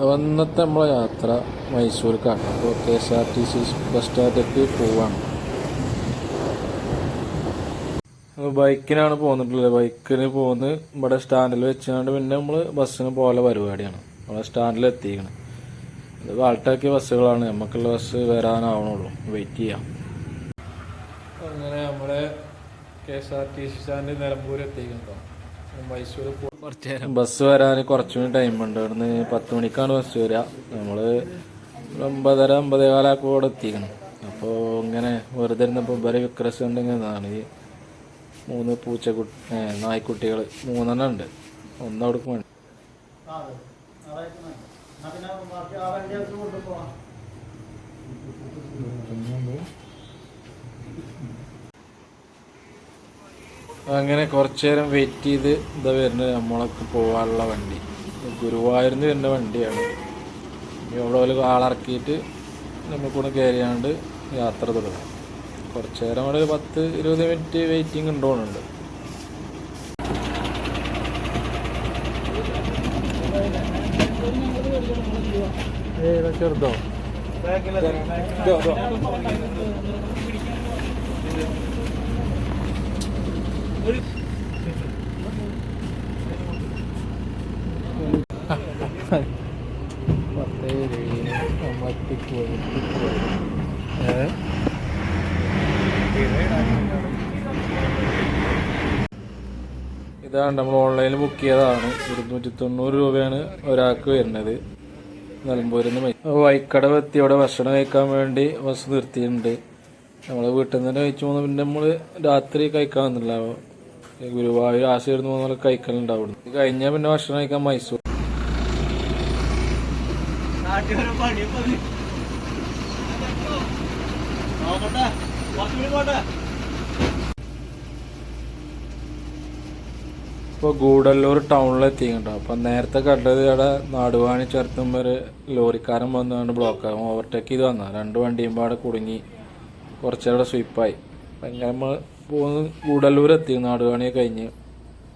അപ്പോൾ ഇന്നത്തെ നമ്മളെ യാത്ര മൈസൂർക്കാണ്. അപ്പോൾ K S R T C bus സ്റ്റാൻഡിലേക്ക് പോവാണ്. ബൈക്കിനാണ് പോന്നിട്ടുള്ളത്. ബൈക്കിന് പോന്ന് ഇവിടെ സ്റ്റാൻഡിൽ വെച്ചുകൊണ്ട് പിന്നെ നമ്മൾ ബസ്സിന് പോലെ പരിപാടിയാണ്. നമ്മളെ സ്റ്റാൻഡിൽ എത്തിക്കണം. ഇത് വാൾട്ടാക്കിയ ബസ്സുകളാണ് നമുക്കുള്ള ബസ് വരാനാവണുള്ളൂ. വെയിറ്റ് ചെയ്യാം. അങ്ങനെ നമ്മുടെ K S R T C stand Nilambur എത്തിക്കുന്നുണ്ടോ Mysore bus വരാൻ കുറച്ചുകൂടി ടൈം ഉണ്ട് ഇവിടുന്ന് പത്ത് മണിക്കാണ് ബസ് വരിക. നമ്മൾ ഒമ്പതര ഒമ്പതേ കാലൊക്കെ ഇവിടെ എത്തിക്കണം. അപ്പോൾ ഇങ്ങനെ വെറുതെ ഇരുന്നപ്പോൾ ഇവരെ വിക്രസ് ഉണ്ടെങ്കിലാണ് ഈ മൂന്ന് പൂച്ച നായ്ക്കുട്ടികൾ മൂന്നെണ്ണം ഉണ്ട്. ഒന്നവിടെ അങ്ങനെ കുറച്ചു നേരം വെയിറ്റ് ചെയ്ത് ഇതാ വരുന്നത്. നമ്മളൊക്കെ പോകാനുള്ള വണ്ടി. ഗുരുവായൂരിന്ന് വരുന്ന വണ്ടിയാണ്. എവിടെ പോലെ ആളിറക്കിയിട്ട് നമുക്കൂടെ കയറിയാണ്ട് യാത്ര തുടങ്ങാം. കുറച്ചു നേരം അവിടെ ഒരു പത്ത് ഇരുപത് മിനിറ്റ് വെയിറ്റിംഗ് ഉണ്ടോന്നുണ്ട് ഏതാ ചെറുതോ പത്തേ ഇരുപതിന് നമ്മളെത്തിപ്പോയി എത്തിപ്പോയി ഏ ഇതാണ് നമ്മൾ ഓൺലൈനിൽ ബുക്ക് ചെയ്തതാണ്. ഇരുന്നൂറ്റി തൊണ്ണൂറ് രൂപയാണ് ഒരാൾക്ക് വരുന്നത്. നിലമ്പൂരിൽ നിന്ന് വൈക്കടവ് വെത്തി അവിടെ ഭക്ഷണം കഴിക്കാൻ വേണ്ടി ബസ് നിർത്തിയിട്ടുണ്ട്. നമ്മൾ വീട്ടിൽ നിന്ന് തന്നെ കഴിച്ചു പോകുന്ന പിന്നെ നമ്മൾ രാത്രി കഴിക്കാൻ വന്നില്ല ഗുരുവായൂർ ആശയിരുന്ന് പോകുന്ന കഴിക്കലുണ്ടാവും. ഇത് കഴിഞ്ഞാൽ പിന്നെ ഭക്ഷണം കഴിക്കാൻ മൈസൂർ. ഇപ്പോൾ ഗൂഡല്ലൂർ ടൗണിൽ എത്തിയിട്ടുണ്ടോ. അപ്പം നേരത്തെ കണ്ടത് അവിടെ നാടുവാണി വരെ ലോറിക്കാരൻ ബ്ലോക്ക് ബ്ലോക്കാകും ഓവർടേക്ക് ചെയ്ത് വന്ന. രണ്ട് വണ്ടിയും പാടെ കുടുങ്ങി. കുറച്ചവിടെ സ്വീപ്പായി ഭയങ്കര നമ്മൾ പോകുന്ന ഗൂഡല്ലൂർ എത്തി. നാടുകാണി കഴിഞ്ഞ്.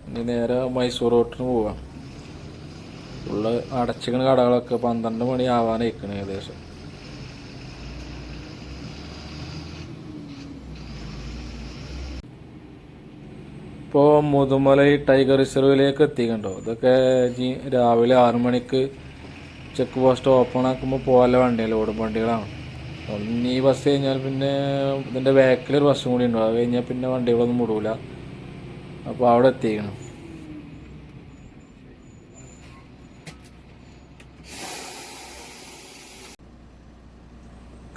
ഇനി നേരെ മൈസൂർ റോട്ടിന് പോവാം. ഉള്ള അടച്ചിക്കണ കടകളൊക്കെ പന്ത്രണ്ട് മണി ആവാനായിക്കണ് ഏകദേശം. ഇപ്പോൾ മുതുമലൈ ടൈഗർ റിസർവിലേക്ക് എത്തിക്കണ്ടോ? ഇതൊക്കെ ഇനി രാവിലെ ആറു മണിക്ക് ചെക്ക് പോസ്റ്റ് ഓപ്പൺ ആക്കുമ്പോൾ പോലെ വണ്ടിയല്ല? ഓടും വണ്ടികളാണ്. ഒന്ന് ഈ ബസ് കഴിഞ്ഞാൽ പിന്നെ ഇതിന്റെ ബാക്കിലൊരു ബസ്സും കൂടി ഉണ്ടാവും അത് കഴിഞ്ഞാൽ പിന്നെ വണ്ടികളൊന്നും മുടൂല. അപ്പോൾ അവിടെ എത്തിക്കണം.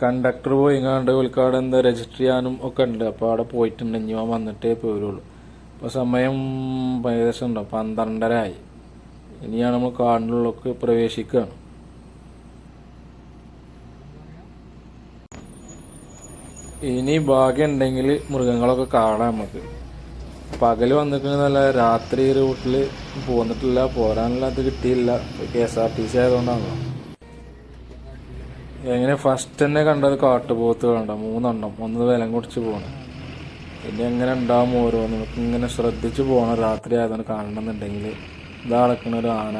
കണ്ടക്ടർ പോയിങ്ങാണ്ട് ഉൾക്കാട് എന്താ രജിസ്റ്റർ ചെയ്യാനും ഒക്കെ ഉണ്ട്. അപ്പോൾ അവിടെ പോയിട്ടുണ്ട്. ഇനി ഞാൻ വന്നിട്ടേ പോരുള്ളൂ. അപ്പോൾ സമയം ഏകദേശം ഉണ്ടോ? പന്ത്രണ്ടര ആയി. ഇനിയാണ് നമ്മൾ കാടിനുള്ളിലേക്ക് പ്രവേശിക്കുകയാണ് ഇനി ഭാഗ്യം ഉണ്ടെങ്കിൽ മൃഗങ്ങളൊക്കെ കാണാം നമുക്ക്. പകൽ വന്നിട്ടുണ്ടെന്നല്ല രാത്രി റൂട്ടിൽ പോന്നിട്ടില്ല പോരാനുള്ള അത് കിട്ടിയില്ല. K S R T C ആയതുകൊണ്ടാണല്ലോ. എങ്ങനെ ഫസ്റ്റ് തന്നെ കണ്ടത് കാട്ടുപോത്ത് കണ്ട മൂന്നെണ്ണം. ഒന്ന് വിലം കുടിച്ച് പോകണം ഇനി എങ്ങനെ ഉണ്ടാവും ഓരോ നമുക്ക് ഇങ്ങനെ ശ്രദ്ധിച്ച് പോകണം രാത്രി ആയതുകൊണ്ട് കാണണമെന്നുണ്ടെങ്കിൽ ഇതാ നടക്കണ ഒരു ആന.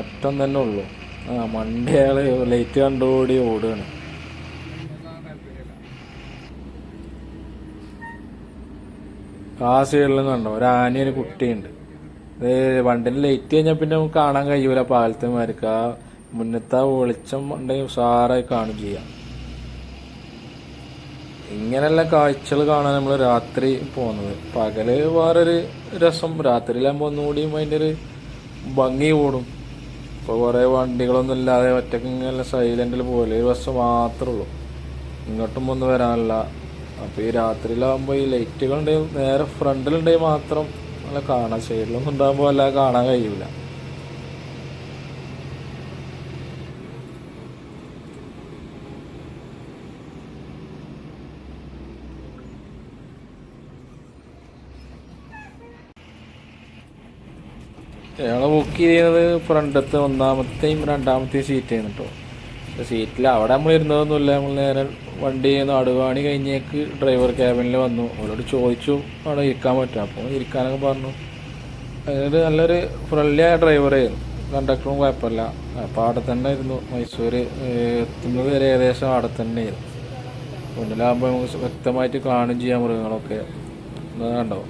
ഒറ്റം തന്നെ ഉള്ളൂ. ആ മണ്ടി അയാൾ ലൈറ്റ് കണ്ടുകൂടി ഓടുകയാണ് ആ സൈഡിലും കണ്ടോ? ഒരു ആനയൊരു കുട്ടിയുണ്ട്. അത് വണ്ടിന് ലൈറ്റ് കഴിഞ്ഞാൽ പിന്നെ നമുക്ക് കാണാൻ കഴിയൂല പാലത്തെ മാർക്ക് ആ മുന്നത്തെ വെളിച്ചം ഉണ്ടെങ്കിൽ ഉഷാറായി കാണും ചെയ്യാം. ഇങ്ങനെയുള്ള കാഴ്ചകൾ കാണാൻ നമ്മൾ രാത്രി പോകുന്നത്. പകൽ വേറൊരു രസം. രാത്രിയിലാകുമ്പോൾ ഒന്നുകൂടിയും അതിന്റെ ഒരു ഭംഗി കൂടും. ഇപ്പോൾ കുറേ വണ്ടികളൊന്നും ഇല്ലാതെ ഒറ്റയ്ക്ക് ഇങ്ങനെ സൈലന്റിൽ പോലെ ഒരു ബസ് മാത്രമേ ഉള്ളൂ. ഇങ്ങോട്ടും ഒന്നും വരാനില്ല അപ്പോൾ ഈ രാത്രിയിലാകുമ്പോൾ ഈ ലൈറ്റുകൾ ഉണ്ടെങ്കിൽ നേരെ ഫ്രണ്ടിലുണ്ടെങ്കിൽ മാത്രം നല്ല കാണാം. സൈഡിലൊന്നും ഉണ്ടാകുമ്പോൾ അല്ലാതെ കാണാൻ കഴിയൂല. ഞങ്ങൾ ബുക്ക് ചെയ്യുന്നത് ഫ്രണ്ടത്തെ ഒന്നാമത്തെയും രണ്ടാമത്തെയും സീറ്റ് പക്ഷെ സീറ്റിൽ അവിടെ നമ്മൾ ഇരുന്നതൊന്നുമില്ല. നമ്മൾ നേരെ വണ്ടി നാടുവാണി കഴിഞ്ഞേക്ക് ഡ്രൈവർ ക്യാബിനിൽ വന്നു. അവരോട് ചോദിച്ചു അവിടെ ഇരിക്കാൻ പറ്റും അപ്പോൾ ഇരിക്കാനൊക്കെ പറഞ്ഞു. അതിനൊരു നല്ലൊരു ഫ്രണ്ട്ലി ആയ ഡ്രൈവറായിരുന്നു കണ്ടക്ടറും കുഴപ്പമില്ല. അപ്പോൾ അവിടെ തന്നെ ഇരുന്നു. മൈസൂർ എത്തുന്നത് വരെ ഏകദേശം അവിടെ തന്നെ ആയിരുന്നു. മുന്നിലാകുമ്പോൾ നമുക്ക് വ്യക്തമായിട്ട് കാണുകയും ചെയ്യാം മൃഗങ്ങളൊക്കെ. കണ്ടോ?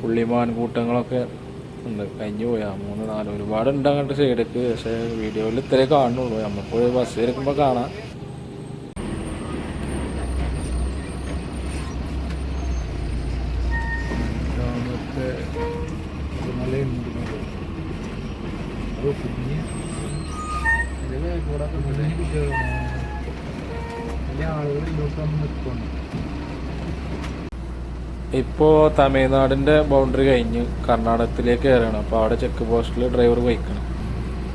പുള്ളിമാൻ കൂട്ടങ്ങളൊക്കെ ഉണ്ട്. കഴിഞ്ഞു പോയാ. മൂന്ന് നാല് ഒരുപാട് ഉണ്ട് അങ്ങോട്ട് സൈഡേക്ക് പക്ഷേ വീഡിയോയിൽ ഇത്രേ കാണുള്ളൂ നമ്മളിപ്പോൾ ബസ് ഇരിക്കുമ്പോൾ കാണാം. ഇപ്പോൾ തമിഴ്നാടിന്റെ ബൗണ്ടറി കഴിഞ്ഞ് കർണാടകത്തിലേക്ക് കയറുകയാണ് അപ്പോൾ അവിടെ ചെക്ക് പോസ്റ്റിൽ ഡ്രൈവർ വഹിക്കണം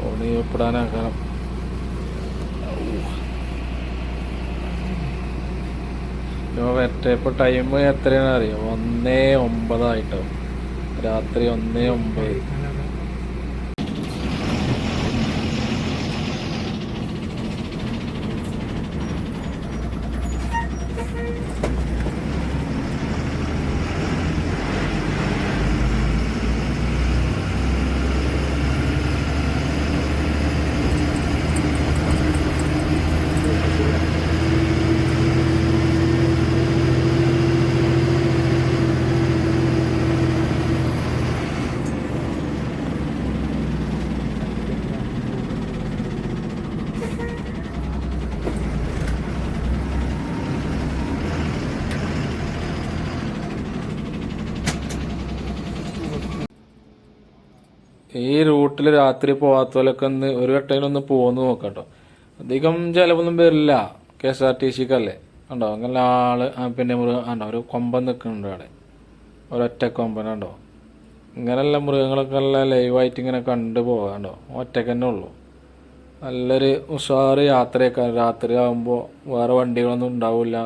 ഓണി ഒപ്പിടാനാക്കണം ഇപ്പോൾ മറ്റേ ഇപ്പോൾ ടൈം എത്രയാണ് അറിയാം? ഒന്നേ ഒമ്പതായിട്ടോ. രാത്രി ഒന്നേ ഒമ്പത്. ഈ റൂട്ടിൽ രാത്രി പോകാത്തവരൊക്കെ ഒന്ന് ഒരു വട്ടം ഒന്ന് പോന്ന് നോക്കാട്ടോ. അധികം ചിലവൊന്നും വരില്ല. കെ എസ് ആർ ടി സിക്കല്ലേ. ഉണ്ടോ അങ്ങനെ ആൾ പിന്നെ ഉണ്ടോ ഒരു കൊമ്പൻ നിൽക്കുന്നുണ്ട് അവിടെ. ഒരൊറ്റ കൊമ്പൻ ഉണ്ടോ ഇങ്ങനെയുള്ള മൃഗങ്ങളൊക്കെ നല്ല ലൈവായിട്ട് ഇങ്ങനെ കണ്ടു പോകാണ്ടോ ഒറ്റയ്ക്ക് തന്നെ ഉള്ളൂ. നല്ലൊരു ഉഷാറ് യാത്രയൊക്കെ. രാത്രി ആകുമ്പോൾ വേറെ വണ്ടികളൊന്നും ഉണ്ടാവില്ല.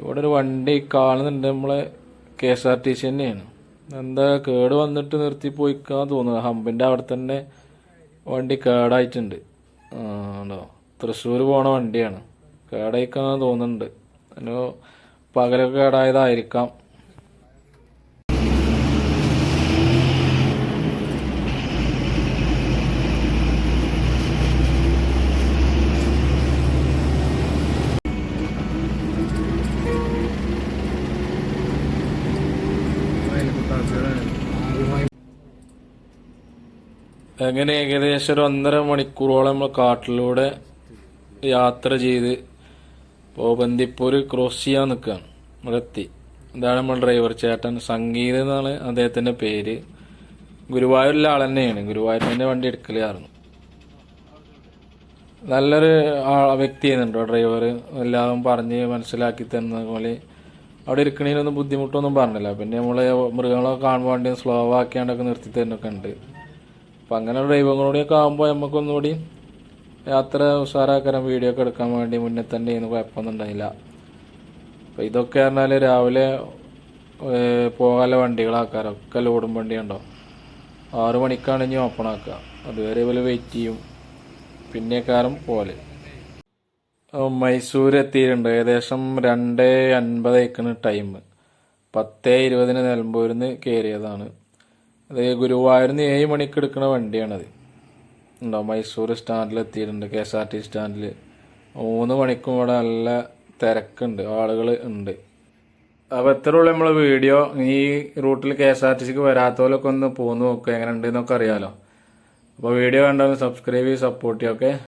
ഇവിടെ ഒരു വണ്ടി കാണുന്നുണ്ട് നമ്മളെ K S R T C തന്നെയാണ്. എന്താ കേട് വന്നിട്ട് നിർത്തി പോയിക്കാൻ തോന്നുന്നു. ഹമ്പിന്റെ അവിടെ തന്നെ വണ്ടി കേടായിട്ടുണ്ട്. ഉണ്ടോ? തൃശ്ശൂർ പോണ വണ്ടിയാണ്. കേടായിക്കാൻ തോന്നുന്നുണ്ട്. അതിന് പകലൊക്കെ കേടായതായിരിക്കാം. അങ്ങനെ ഏകദേശം ഒരു ഒന്നര മണിക്കൂറോളം നമ്മൾ കാട്ടിലൂടെ യാത്ര ചെയ്ത് ഇപ്പോൾ ബന്ദിപ്പൂര് ക്രോസ് ചെയ്യാൻ നിൽക്കുകയാണ് നമ്മളെത്തി ഇതാണ് നമ്മൾ ഡ്രൈവർ ചേട്ടൻ സംഗീത എന്നാണ് അദ്ദേഹത്തിന്റെ പേര്. ഗുരുവായൂരിലെ ആൾ തന്നെയാണ്. ഗുരുവായൂരിന്റെ വണ്ടി എടുക്കലായിരുന്നു നല്ലൊരു വ്യക്തി ചെയ്യുന്നുണ്ടോ ഡ്രൈവർ. എല്ലാം പറഞ്ഞ് മനസ്സിലാക്കി തരുന്ന പോലെ അവിടെ ഇരിക്കണതിനൊന്നും ബുദ്ധിമുട്ടൊന്നും പറഞ്ഞില്ല. പിന്നെ നമ്മൾ മൃഗങ്ങളൊക്കെ കാണുമ്പോൾ വണ്ടി സ്ലോ ആക്കിയാണ്ടൊക്കെ നിർത്തി തരുന്നൊക്കെ ഉണ്ട്. അപ്പം അങ്ങനെ ഡ്രൈവറുകൂടിയൊക്കെ ആകുമ്പോൾ നമുക്കൊന്നുകൂടി യാത്ര ഉഷാറാക്കാനും വീഡിയോ ഒക്കെ എടുക്കാൻ വേണ്ടി മുന്നേ തന്നെ ഇന്ന് കുഴപ്പമൊന്നും ഉണ്ടായില്ല. അപ്പം ഇതൊക്കെ പറഞ്ഞാൽ രാവിലെ പോകാനുള്ള വണ്ടികളാക്കാറ് ഒക്കെ ലോഡും വണ്ടി ഉണ്ടോ? ആറു മണിക്കാണ് ഇനി ഓപ്പൺ ആക്കുക. അതുവരെ ഇവർ വെയിറ്റ് ചെയ്യും. പിന്നെ പിന്നേക്കാരം പോലെ മൈസൂർ എത്തിയിട്ടുണ്ട്. ഏകദേശം രണ്ട് അൻപതേക്കാണ് ടൈം പത്തേ ഇരുപതിന് നിലമ്പൂരിൽ നിന്ന് കയറിയതാണ് അത് ഗുരുവായൂരിൽ ഏഴ് മണിക്ക് എടുക്കുന്ന വണ്ടിയാണത്. ഉണ്ടോ മൈസൂർ സ്റ്റാൻഡിൽ എത്തിയിട്ടുണ്ട് കെ എസ് ആർ ടി സ്റ്റാൻഡിൽ. മൂന്ന് മണിക്കും ഇവിടെ നല്ല തിരക്കുണ്ട് ആളുകൾ ഉണ്ട്. അപ്പോൾ എത്ര ഉള്ളു നമ്മളെ വീഡിയോ? ഈ റൂട്ടിൽ കെ എസ് ആർ ടി സിക്ക് വരാത്തവരൊക്കെ ഒന്ന് പോന്ന് നോക്കുക എങ്ങനെ ഉണ്ടെന്നൊക്കെ അറിയാമല്ലോ അപ്പോൾ വീഡിയോ കണ്ടാലും സബ്സ്ക്രൈബ് ചെയ്ത് സപ്പോർട്ട് ചെയ്യുക ഓക്കെ